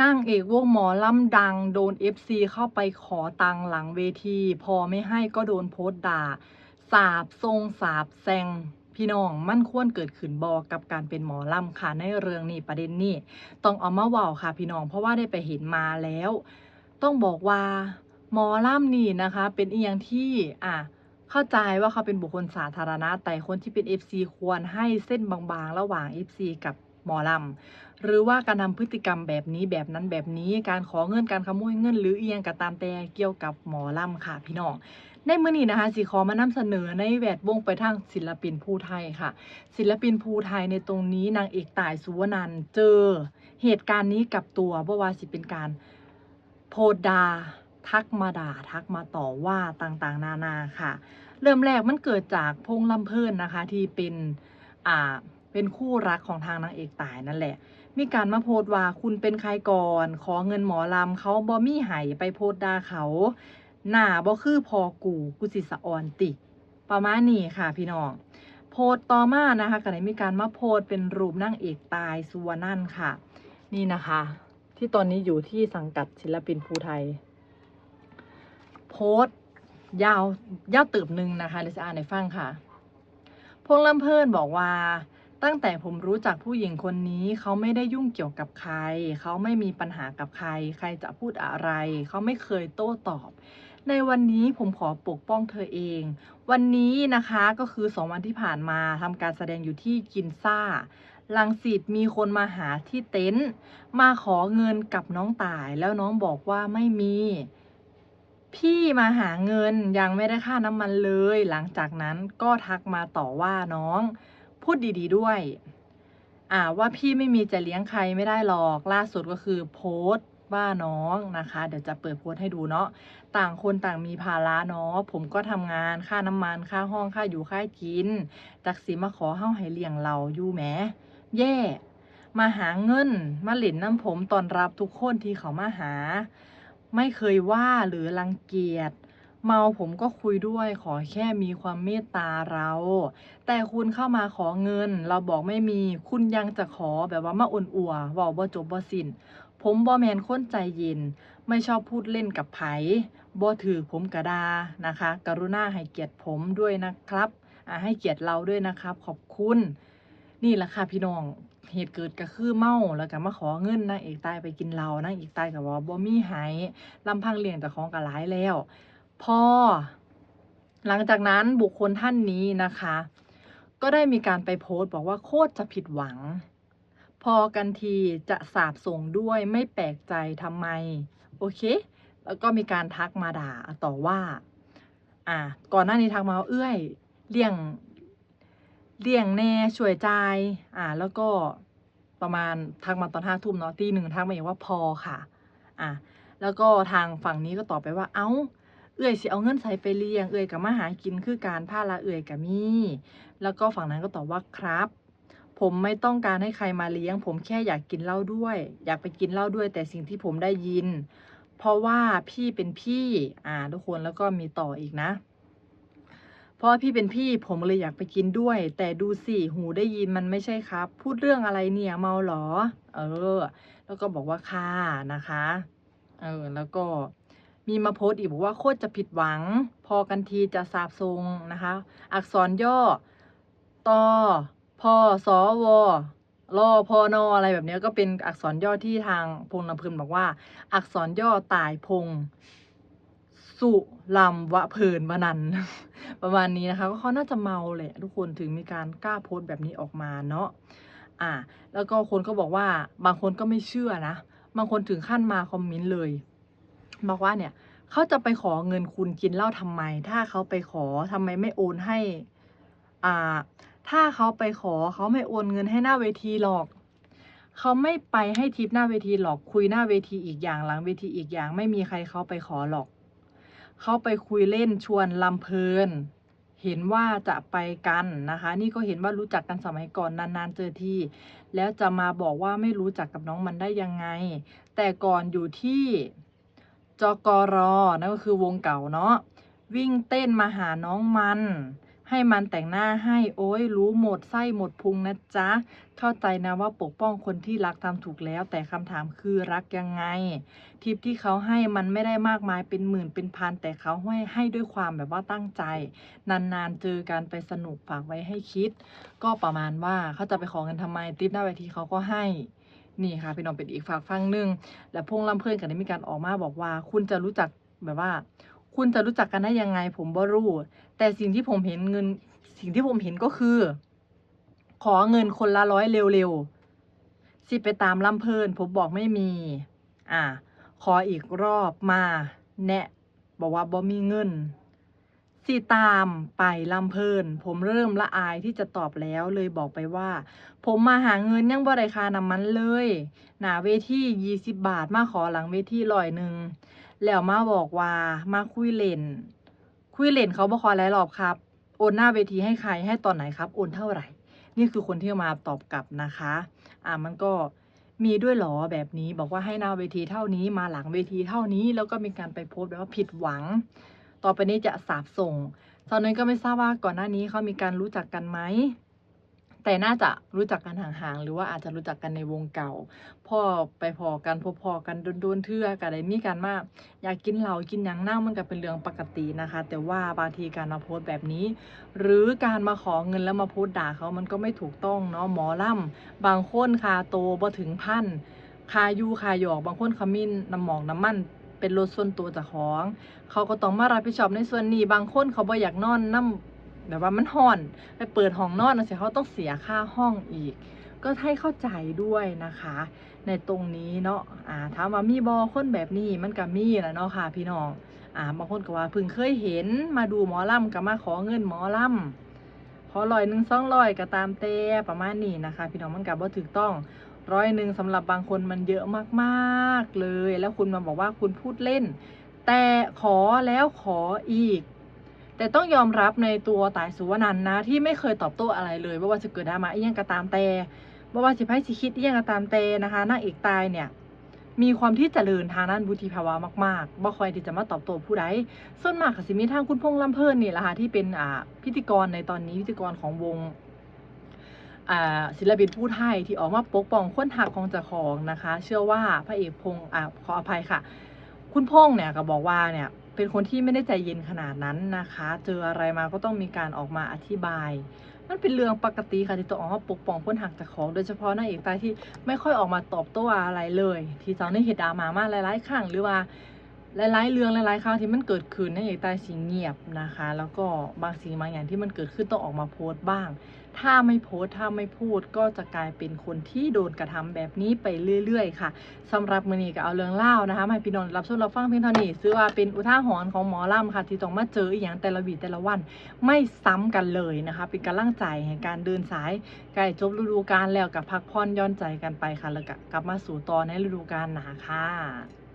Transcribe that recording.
นั่งเอกวงหมอลำดัง โดน FC เข้าไปขอตังค์หลังเวที พอไม่ให้ก็โดนโพสต์ด่า สาบทรงสาบแซงพี่น้องมั่นควรเกิดขึ้นบอกับการเป็นหมอลำค่ะในเรื่องนี้ประเด็นนี้ต้องเอามาเว่าค่ะพี่น้องเพราะว่าได้ไปเห็นมาแล้ว ต้องบอกว่าหมอลำนี่นะคะ เป็นอีหยังที่อะเข้าใจว่าเขาเป็นบุคคลสาธารณะแต่คนที่เป็น FC ควรให้เส้นบางๆ ระหว่าง FC กับ หมอลำ หรือว่าการทำพฤติกรรมแบบนี้แบบนั้นแบบนี้การขอเงินการขโมยเงิน หรือเอียงก็ตามแต่เกี่ยวกับหมอลำค่ะพี่น้องในมื้อนี้นะคะสิขอมานำเสนอในแวดวงไปทางศิลปินภูไทยค่ะ ศิลปินภูไทยในตรงนี้นางเอกต่ายสุวรรณันเจอเหตุการณ์นี้กับตัวเพราะว่าสิเป็นการโพสต์ดาทักมาด่าทักมาต่อว่าต่างๆ นานาค่ะ เริ่มแรกมันเกิดจากพงษ์ลำเพลินนะคะที่เป็นอ่า เป็นคู่รักของทางนางเอกตายนั่นแหละ มีการมาโพสต์ว่าคุณเป็นใครก่อน ขอเงินหมอลำเขาบอมี่ไห้ไปโพสต์ด่าเขา หน้าบ่คือพอกูกูสิสะออนติ ประมาณนี้ค่ะพี่น้องโพสต์ต่อมานะคะก็ได้มีการมาโพสต์เป็นรูปนางเอกตายสุวรรณันค่ะ นี่นะคะ ที่ตอนนี้อยู่ที่สังกัดศิลปินภูไทย โพสยาวยาวตืบหนึ่งนะคะเดี๋ยวจะอ่านให้ฟังค่ะพงลำเพลินบอกว่า ตั้งแต่ผมรู้จักผู้หญิงคนนี้ เขาไม่ได้ยุ่งเกี่ยวกับใคร เขาไม่มีปัญหากับใคร ใครจะพูดอะไร เขาไม่เคยโต้ตอบ ในวันนี้ผมขอปกป้องเธอเอง วันนี้นะคะก็คือสองวันที่ผ่านมาทำการแสดงอยู่ที่กินซ่าลังสิตมีคนมาหาที่เต็นท์มาขอเงินกับน้องตาย แล้วน้องบอกว่าไม่มี พี่มาหาเงินยังไม่ได้ค่าน้ำมันเลย หลังจากนั้นก็ทักมาต่อว่าน้อง พูดดี ๆ ด้วยอ่าว่าพี่ไม่มีจะเลี้ยงใครไม่ได้หรอกล่าสุดก็คือโพสต์ว่าน้องนะคะ เดี๋ยวจะเปิดโพสต์ให้ดูเนาะต่างคนต่างมีภาระเนาะผมก็ทำงานค่าน้ำมันค่าห้องค่าอยู่ค่ากินจากสีมาขอเฮาให้เลี้ยงเราอยู่แหมแย่มาหาเงินมาหลินน้ำผมตอนรับทุกคนที่เขามาหา ไม่เคยว่าหรือรังเกียจ เมาผมก็คุยด้วยขอแค่มีความเมตตาเรา แต่คุณเข้ามาขอเงิน เราบอกไม่มีคุณยังจะขอแบบว่ามาอ่นอัวว้าบ่จบบ่สิ้น ผมบ่แมนค้นใจเย็น ไม่ชอบพูดเล่นกับไผบ่ถือผมกระดานะคะ กรุณาให้เกียรติผมด้วยนะครับอ่าให้เกียรติเราด้วยนะครับ ขอบคุณ นี่แหละค่ะพี่น้องเหตุเกิดก็คือเมาแล้วก็มาขอเงินนางเอกตายไปกินเหล้านางเอกตายก็ว่าบ่มีไห้ลำพังเลี้ยงแต่ของก็หลายแล้ว พอ หลังจากนั้นบุคคลท่านนี้นะคะ ก็ได้มีการไปโพสต์บอกว่าโคตรจะผิดหวัง พอกันทีจะสาบส่งด้วยไม่แปลกใจทำไม โอเค แล้วก็มีการทักมาด่าต่อว่า อ่า ก่อนหน้านี้ทักมาเอื้อยเลี่ยงเลี่ยงแน่ช่วยใจอ่า แล้วก็ประมาณทักมาตอนห้าทุ่มเนาะตีหนึ่งทักมาอย่างว่าพอค่ะ อะแล้วก็ทางฝั่งนี้ก็ตอบไปว่า เอ้า เอื้อยสิเอาเงินใส่ไปเลี้ยง เอื้อยกับมาหากินคือการผ้าละเอื้อยกับมีแล้วก็ฝั่งนั้นก็ตอบว่าครับ ผมไม่ต้องการให้ใครมาเลี้ยง ผมแค่อยากกินเหล้าด้วย อยากไปกินเหล้าด้วย แต่สิ่งที่ผมได้ยิน เพราะว่าพี่เป็นพี่อ่าทุกคนแล้วก็มีต่ออีกนะเพราะว่าพี่เป็นพี่ผมเลยอยากไปกินด้วย แต่ดูสิหูได้ยินมันไม่ใช่ครับ พูดเรื่องอะไรเนี่ยเมาเหรอ เออ แล้วก็บอกว่าค่ะนะคะ เออ แล้วก็ มีมาโพสต์อีกบอกว่าโคตรจะผิดหวัง พอกันทีจะสาบทรงนะคะ อักษรย่อตอพอสอวอรอพอนออะไรแบบนี้ก็เป็นอักษรย่อที่ทางพงษ์ลำพึนบอกว่า อักษรย่อตายพง สุลำวะเพลินมานัน ประมาณนี้นะคะ ก็เขาน่าจะเมาแหละทุกคนถึงมีการกล้าโพสต์แบบนี้ออกมาเนาะอ่า แล้วก็คนก็บอกว่าบางคนก็ไม่เชื่อนะ บางคนถึงขั้นมาคอมเมนต์เลย บอกว่าเนี่ยเขาจะไปขอเงินคุณกินเหล้าทำไม ถ้าเขาไปขอทำไมไม่โอนให้ อ่า ถ้าเขาไปขอเขาไม่โอนเงินให้หน้าเวทีหรอกเขาไม่ไปให้ทิปหน้าเวทีหรอกคุยหน้าเวทีอีกอย่างหลังเวทีอีกอย่าง ไม่มีใครเขาไปขอหรอกเขาไปคุยเล่นชวนลำเพลิน เห็นว่าจะไปกันนะคะ นี่ก็เห็นว่ารู้จักกันสมัยก่อนนานๆเจอที่ แล้วจะมาบอกว่าไม่รู้จักกับน้องมันได้ยังไง แต่ก่อนอยู่ที่ จกรนั่นก็คือวงเก่าเนาะวิ่งเต้นมาหาน้องมัน ให้มันแต่งหน้าให้โอ้ยรู้หมดไส้หมดพุงนะจ๊ะ เข้าใจนะว่าปกป้องคนที่รักทำถูกแล้ว แต่คำถามคือรักยังไง ทิปที่เขาให้มันไม่ได้มากมายเป็นหมื่นเป็นพัน แต่เขาให้ให้ด้วยความแบบว่าตั้งใจ นานๆเจอกันไปสนุกฝากไว้ให้คิด ก็ประมาณว่าเขาจะไปขอเงินทำไมทิปหน้าเวทีเขาก็ให้ นี่ค่ะพี่น้องเป็นอีกฝากฟังหนึ่งและพงลำเพลินกันได้มีการออกมาบอกว่า คุณจะรู้จักแบบว่า คุณจะรู้จักกันได้ยังไง ผมบ่รู้ แต่สิ่งที่ผมเห็นเงิน สิ่งที่ผมเห็นก็คือ ขอเงินคนละร้อยเร็วๆสิไปตามลำเพลิน ผมบอกไม่มี อ่า ขออีกรอบมา แนะ บอกว่าบ่มีเงิน สิตามไปลำเพลิน ผมเริ่มละอายที่จะตอบแล้วเลยบอกไปว่า ผมมาหาเงินยังบ่ได้ค่าน้ำมันเลย หนาเวทียี่สิบบาทมาขอหลังเวทีร้อยหนึ่งแล้วมาบอกว่ามาคุยเล่น คุยเล่นเขาบอกขอหลายรอบครับ โอนหน้าเวทีให้ใครให้ตอนไหนครับ โอนเท่าไหร่ นี่คือคนที่มาตอบกลับนะคะ อ่ามันก็มีด้วยหรอแบบนี้บอกว่าให้หน้าเวทีเท่านี้มาหลังเวทีเท่านี้ แล้วก็มีการไปโพสต์แบบว่าผิดหวัง ต่อไปนี้จะสาบส่งตอนนั้นก็ไม่ทราบว่าก่อนหน้านี้เขามีการรู้จักกันไหมแต่น่าจะรู้จักกันห่างๆ หรือว่าอาจจะรู้จักกันในวงเก่า พ่อไปพอกันพบพอกันโดนๆเทื่อกันได้มีการมาอยากกินเหล้ากินยังนั่งมันก็เป็นเรื่องปกตินะคะ แต่ว่าบางทีการมาโพสต์แบบนี้ หรือการมาขอเงินแล้วมาโพสต์ด่าเขามันก็ไม่ถูกต้องเนาะหมอล่ำบางคนคาโตบ่ถึงพันคายูคาหยอกบางคนเขามีน้ำหมองน้ำมัน เป็นรถส่วนตัวจากของ เขาก็ต้องมารับผิดชอบในส่วนนี้บางคนเขาบ่อยากนอนน้ำแบบว่ามันห่อนไปเปิดห้องนอนนะสิเขาต้องเสียค่าห้องอีก ก็ให้เข้าใจด้วยนะคะ ในตรงนี้เนาะอ่าถามว่ามีบอคนแบบนี้มันก็มีแหละเนาะค่ะ พี่น้องอ่าบางคนก็ว่าเพิ่งเคยเห็นมาดูหมอลำก็มาขอเงินหมอลำขอร้อยหนึ่งสองร้อยก็ตามเตประมาณนี้นะคะ พี่น้องมันก็บ่ถูกต้อง ร้อยหนึ่งสำหรับบางคนมันเยอะมากๆเลย แล้วคุณมาบอกว่าคุณพูดเล่น แต่ขอแล้วขออีก แต่ต้องยอมรับในตัวตายสุวรรณันนะ ที่ไม่เคยตอบโต้อะไรเลยไม่ว่าจะเกิดดราม่าอีหยังก็ตามแต่ไม่ว่าสิไพ่สิคิดอียังก็ตามแต่นะคะนางเอกตายเนี่ยมีความที่เจริญทางด้านวุฒิภาวะมากๆบ่คอยที่จะมาตอบโต้ผู้ใด ส่วนมากก็สิมีทางคุณพงษ์ลำเพลินนี่แหละค่ะที่เป็นอ่าพิธีกรในตอนนี้พิธีกรของวง ศิลปินผู้ไทยที่ออกมาปกป้องคนหักของเจ้าของนะคะ เชื่อว่าพระเอกพงษ์ขออภัยค่ะ คุณพงษ์เนี่ยก็บอกว่าเนี่ยเป็นคนที่ไม่ได้ใจเย็นขนาดนั้นนะคะ เจออะไรมาก็ต้องมีการออกมาอธิบาย มันเป็นเรื่องปกติค่ะที่ต้องออกมาปกป้องคนหักจากของ โดยเฉพาะนางเอกตายที่ไม่ค่อยออกมาตอบโต้อะไรเลย ที่เจ้าในเหตุดามามาหลายๆครั้งหรือว่า หลายๆเรื่องหลายๆครั้งที่มันเกิดขึ้นนเอกตายสีเงียบนะคะ แล้วก็บางสิ่งบางอย่างที่มันเกิดขึ้นต้องออกมาโพสต์บ้าง ถ้าไม่โพสต์ถ้าไม่พูดก็จะกลายเป็นคนที่โดนกระทำแบบนี้ไปเรื่อย ๆ ค่ะสำหรับมือนี้ก็เอาเรื่องเล่านะคะมาให้พี่น้องรับชมรับฟังเพียงเท่านี้ซื้อว่าเป็นอุทาหรณ์ของหมอลำค่ะ ที่ต้องมาเจออีกอย่างแต่ละวีแต่ละวันไม่ซ้ำกันเลยนะคะ เป็นกำลังใจแห่งการเดินสายใกล้จบฤดูกาลแล้วกับพักผ่อนย่อนใจกันไปค่ะแล้วก็กลับมาสู่ตอนในฤดูกาลหนาค่ะ